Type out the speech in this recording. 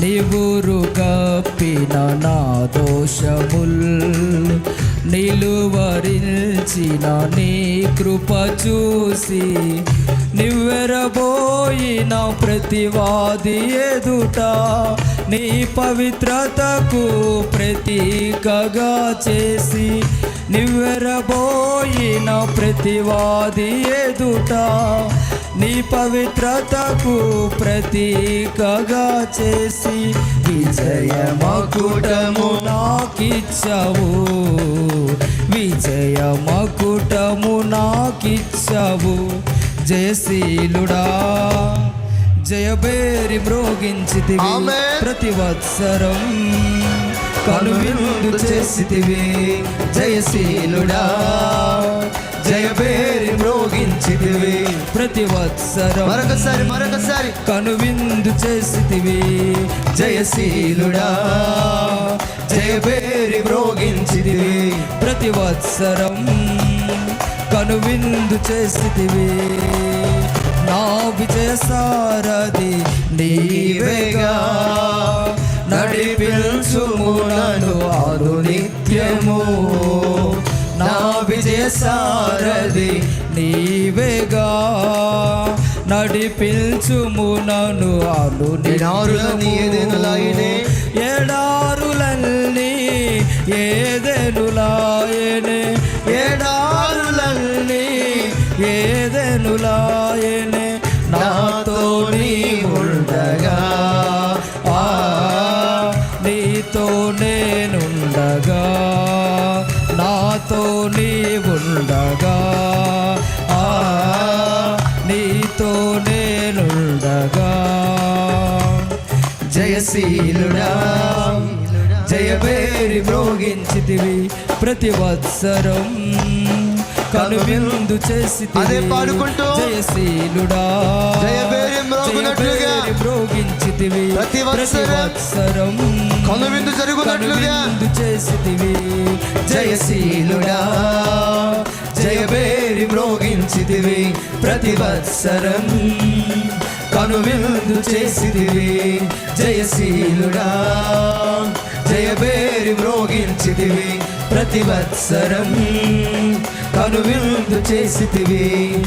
నీవురు కప్పిన నా దోషముల్ నిలువరించిన నీ కృప చూసి నివ్వెరబోయిన ప్రతివాది ఎదుట నీ పవిత్రతకు ప్రతీకగా చేసి నివ్వెరబోయిన ప్రతివాది ఎదుట నీ పవిత్రతకు ప్రతీకగా చేసి విజయ మకుటము నాకిచ్చావు. విజయ మకుటము నాకిచ్చావు. జయశీలుడా జయబేరి మ్రోగించితివి ఆమేన్. ప్రతి వత్సరం. కనువిందు చేసితివి. జయశీలుడా జయబేరి మ్రోగించితివి. ప్రతి వత్సరం మరొకసారి మరొకసారి. కనువిందు చేసితివి. జయశీలుడా. జయబేరి మ్రోగించితివి. ప్రతి వత్సరం కనువిందు చేసితివి. నా విజయ సారథి నీవేగా. నడిపించుము నన్ను ఆరునిత్యము నా సారథి నీవేగా నడిపించుము నన్ను ఆలు ఎడారులన్నీ ఏదెనులాయనే. ఎడారులన్నీ ఏదెనులాయనే? ఎడారులన్నీ ఏదెనులాయనే? నాతో నీ ఉండగా ఆ నీతో నేనుండగా. నాతో నీ ఉండగా ఆ నీతో నేనుండగా. జయశీలుడా జయబేరి మ్రోగించితివి ప్రతి వత్సరం. కనువిందు చేసి అదే పాడుకుంటూ జయశీలుడా. మ్రోగించితివి. ప్రతి వత్సరం కనువిందు జరుగునట్లుగా చేసితివి. జయశీలుడా. జయబేరి మ్రోగించితివి. ప్రతి వత్సరం కనువిందు చేసితివి. జయశీలుడా. జయబేరి మ్రోగించితివి. ప్రతి వత్సరం కనువిందు చేసితివి.